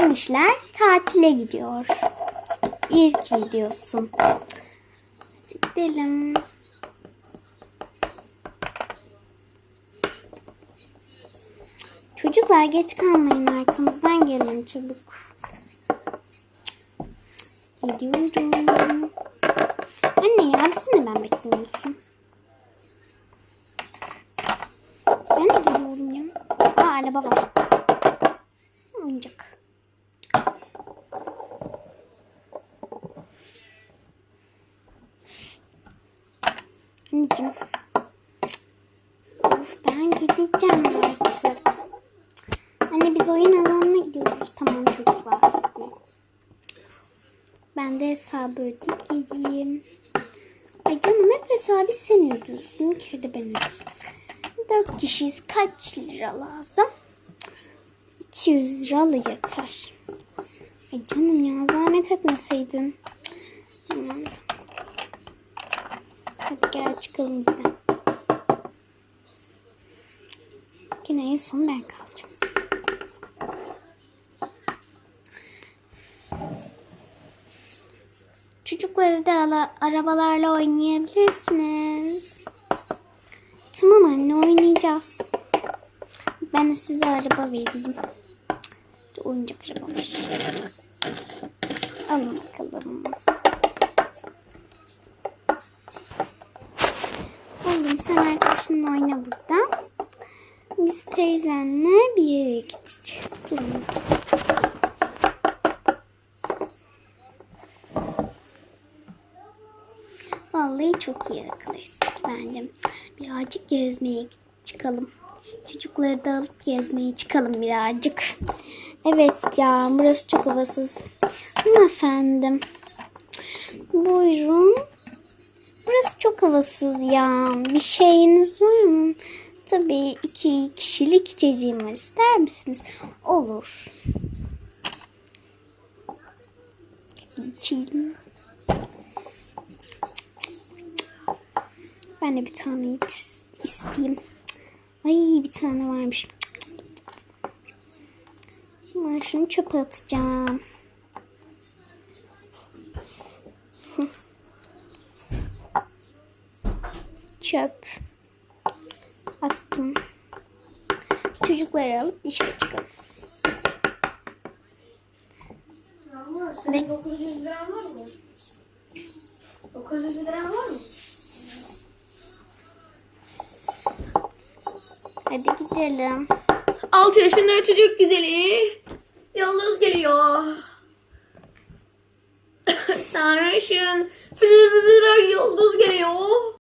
Genişler tatile gidiyor. İlk videosu. Gidelim. Çocuklar geç kalmayın arkamızdan gelin çabuk. Gidiyorum. Anne ya bizi neden beklemiyorsun? Ben de gidiyorum ya. Aa araba var. Oyuncak. Anneciğim. Of ben gideceğim artık. Anne biz oyun alanına gidiyoruz. Tamam çocuklar. Ben de hesabı ödeyip gideyim. Ay canım hep hesabı sen ödüyorsun. Kere de ben ödeyeyim. Dört kişiyiz. Kaç lira lazım? 200 lira yeter. Ay canım ya zahmet etmeseydin. Tamam. Hadi gel çıkalım bizden. Yine en son ben kalacağım. Çocukları da ala- arabalarla oynayabilirsiniz. Tamam anne oynayacağız. Ben de size araba vereyim. Oyuncak arabamış. Alın bakalım. Arkadaşınla oyna burada. Biz teyzenle bir yere gideceğiz. Durun. Vallahi çok iyi akıl ettik bence. Birazcık gezmeye çıkalım. Çocukları da alıp gezmeye çıkalım birazcık. Evet ya burası çok havasız. Hanımefendim. Buyurun. Burası çok havasız ya. Bir şeyiniz var mı? Tabii iki kişilik içeceğim var. İster misiniz? Olur. İçelim. Ben de bir tane isteyeyim. Ay bir tane varmış. Ben şunu çöpe atacağım. Çöp. Attım. Çocukları alıp dışarı çıkalım. Senin 900 liran var mı? 900 liran var mı? Hadi gidelim. 6 yaşında çocuk güzeli. Yalnız geliyor. Sarışın. Yıldız geliyor.